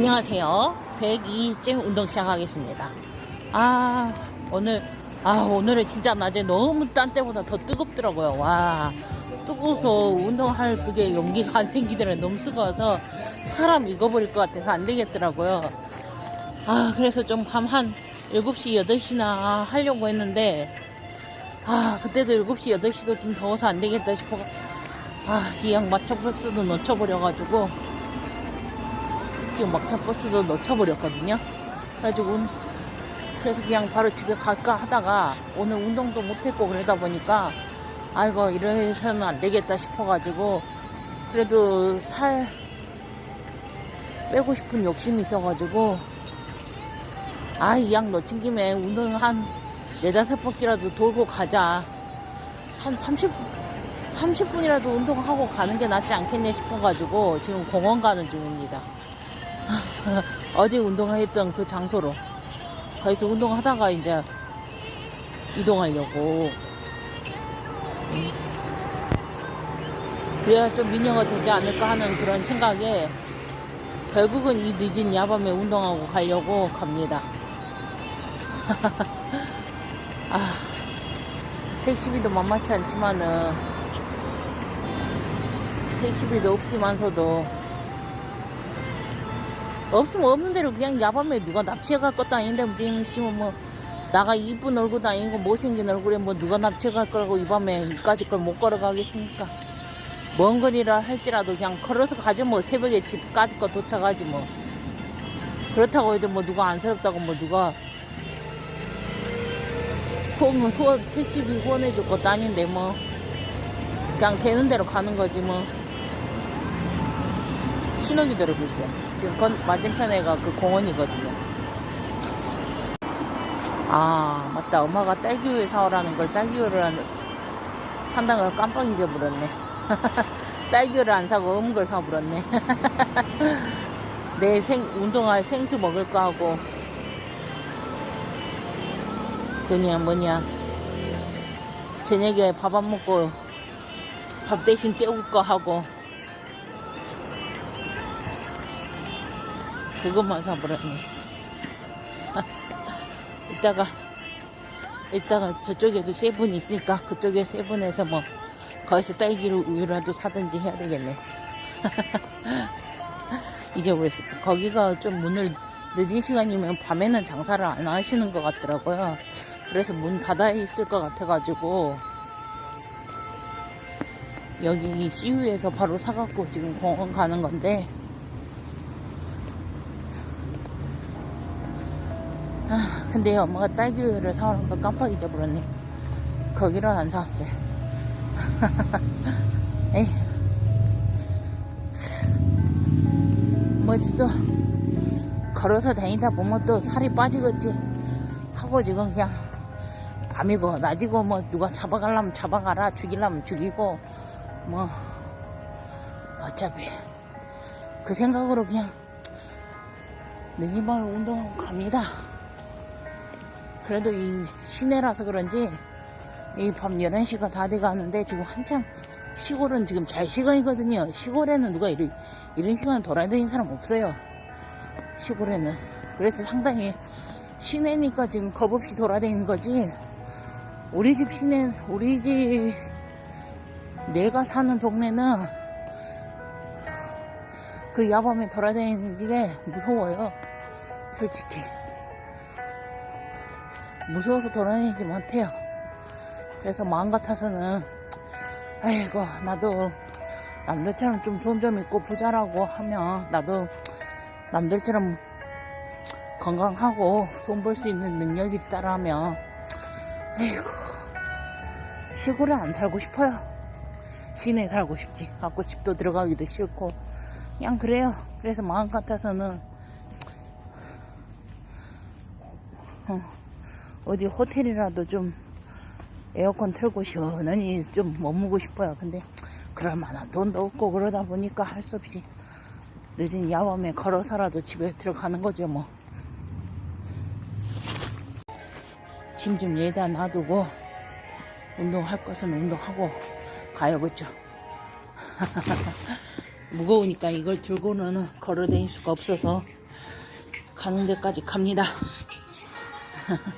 안녕하세요. 102째 운동 시작하겠습니다. 아, 오늘, 아, 오늘은 진짜 낮에 너무 딴 때보다 더 뜨겁더라고요. 와, 뜨거워서 운동할 그게 용기가 안 생기더라고요. 너무 뜨거워서 사람 익어버릴 것 같아서 안 되겠더라고요. 아, 그래서 좀 밤 한 7시, 8시나 하려고 했는데, 아, 그때도 7시, 8시도 좀 더워서 안 되겠다 싶어. 아, 이양 마차 버스도 놓쳐버려가지고, 지금 막차 버스도 놓쳐버렸거든요. 그래가지고, 운- 그래서 그냥 바로 집에 갈까 하다가, 오늘 운동도 못했고 그러다 보니까, 아이고, 이래서는 안 되겠다 싶어가지고, 그래도 살 빼고 싶은 욕심이 있어가지고, 아, 이 양 놓친 김에 운동 한 네다섯 바퀴라도 돌고 가자. 한 30, 30분이라도 운동하고 가는 게 낫지 않겠냐 싶어가지고 지금 공원 가는 중입니다. 어제 운동했던 그 장소로. 거기서 운동하다가 이제 이동하려고. 음. 그래야 좀 미녀가 되지 않을까 하는 그런 생각에 결국은 이 늦은 야밤에 운동하고 가려고 갑니다. 아, 택시비도 만만치 않지만은, 택시비도 없지만서도, 없으면 없는 대로 그냥 야밤에 누가 납치해 갈 것도 아닌데, 지금 씨면 뭐, 나가 이쁜 얼굴도 아니고 못생긴 얼굴에 뭐 누가 납치해 갈 거라고 이 밤에 이까지 걸 못 걸어가겠습니까? 먼 거리라 할지라도 그냥 걸어서 가죠. 뭐 새벽에 집까지 거 도착하지 뭐. 그렇다고 해도 뭐 누가 안쓰럽다고 뭐 누가 후원, 택시비 후원해 줄 것도 아닌데 뭐. 그냥 되는 대로 가는 거지 뭐. 신호기 들어고 있어요 지금 건 맞은편에가 그 공원이거든요. 아 맞다. 엄마가 딸기우유 사오라는 걸 딸기우유를 안- 산다는 걸 깜빡 잊어버렸네. 딸기우유를 안 사고 음걸 사버렸네. 내 생, 운동할 생수 먹을까 하고. 그냥 뭐냐. 저녁에 밥 안 먹고 밥 대신 때울 거 하고 그것만 사버렸네. 이따가 이따가 저쪽에도 세븐 있으니까 그쪽에 세븐에서 뭐 거기서 딸기로 우유라도 사든지 해야 되겠네. 잊어버렸어 거기가 좀 문을 늦은 시간이면 밤에는 장사를 안 하시는 것 같더라고요. 그래서 문 닫아 있을 것 같아가지고 여기 CU에서 바로 사갖고 지금 공원 가는 건데 아, 근데 엄마가 딸기우유를 사오는 걸 깜빡 잊어버렸네. 거기를 안 사왔어요. 에이. 뭐 진짜 걸어서 다니다 보면 또 살이 빠지겠지. 하고 지금 그냥 밤이고 낮이고 뭐 누가 잡아가려면 잡아가라 죽이려면 죽이고 뭐 어차피 그 생각으로 그냥 밤에 운동하고 갑니다 그래도 이 시내라서 그런지 이밤 11시가 다 돼가는데 지금 한참 시골은 지금 잘 시간이거든요. 시골에는 누가 이런, 이런 시간에 돌아다니는 사람 없어요. 시골에는. 그래서 상당히 시내니까 지금 겁 없이 돌아다니는 거지. 우리 집 시내 우리 집 내가 사는 동네는 그 야밤에 돌아다니는 게 무서워요. 솔직히 무서워서 돌아다니지 못해요. 그래서 마음 같아서는 아이고 나도 남들처럼 좀돈좀 있고 부자라고 하면 나도 남들처럼 건강하고 돈 벌 수 있는 능력이 있다라면 에이구 시골에 안 살고 싶어요. 시내에 살고 싶지. 갖고 집도 들어가기도 싫고. 그냥 그래요. 그래서 마음 같아서는 어, 어디 호텔이라도 좀 에어컨 틀고 시원하니 좀 머무고 싶어요 근데 그럴 만한 돈도 없고 그러다 보니까 할 수 없이 늦은 야밤에 걸어서라도 집에 들어가는 거죠 뭐. 짐 좀 예다 놔두고 운동할 것은 운동하고 가야겠죠. 무거우니까 이걸 들고는 걸어 다닐 수가 없어서 가는 데까지 갑니다.